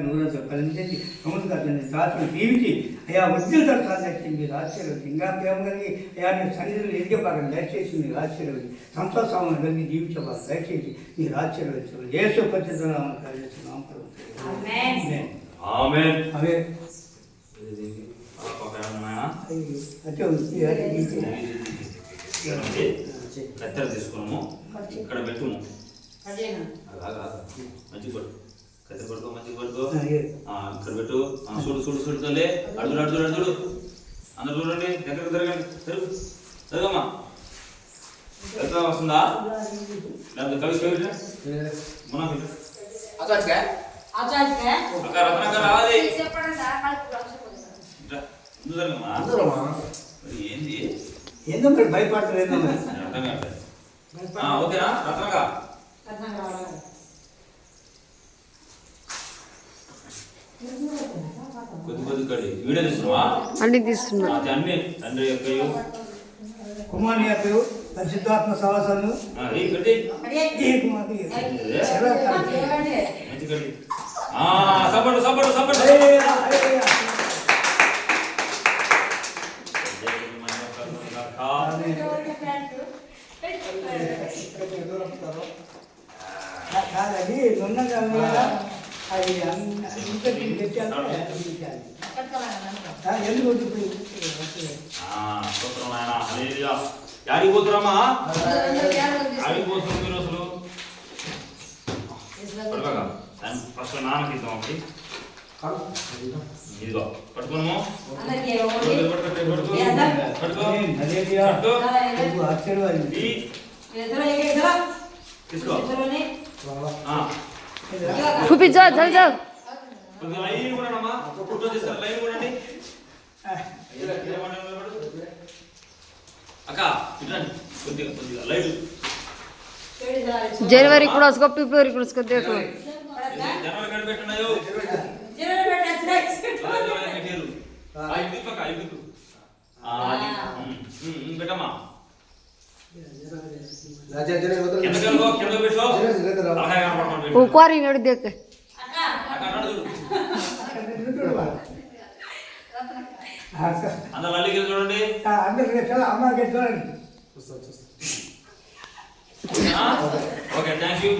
నూరు కలిసి నమస్కారం అతన్ని శాస్త్రం దీవించి అయా వృద్ధుల తరఫు మీరు ఆశ్చర్యవతి ఇంకా ప్రేమ కలిగి అయా నీ సన్నిధిలో ఎదిగే భాగం దయచేసి మీరు ఆశ్చర్యవతి సంతోషం కలిగి జీవించే భాగం దయచేసి మీరు ఆశ్చర్యవచ్చు ఏసు పరిస్థితుల్లో కలిగిస్తున్నాం అవే కత్తెర తీసుకున్నాము ఇక్కడ పెట్టుము మంచి కొట్టు కత్తెర పడుకో ఇక్కడ పెట్టు. చూడు చూడు చూడు తల్లి అడుగుడు అడుగుడు అడుగుడు అందరు చూడండి దగ్గరకు తిరగండి. తిరుగు. తిరగమ్మా. వస్తుందా? లేకపోతే మునా ఆచార్య అక్క రావాలి. ముందు జరగమ్మా మరి ఏంది? ఏందో మరి భయపడతారు ఏందో మరి? అర్థం. ఆ, ఓకేనా? రత్నక్క? కొద్ది కొద్ది కడి వీడియో తీస్తున్నావా అన్ని తీస్తున్నా అది అన్ని తండ్రి యొక్క కుమారి యొక్క పరిశుద్ధాత్మ కాదండి ఉన్నదా? అది ఇంతకీ పెట్టాలి, ఎందుకు? స్తోత్రం నాయన హల్లెలూయా యాడికి పోతురమ్మా యాడికి పోతున్నారు మీరు అసలు ఫస్ట్ నాన్నకి ఇద్దాం ఒకటి ఇదిగో పట్టుకోను పట్టుకో తీసుకో ఇట్రండి కొద్దిగా కొద్దిగా లైట్ जनवरी కూడా उसको ఫిబ్రవరి కూడా उसको देखो జనవరి అందరు లల్లికి చూడండి. Okay thank you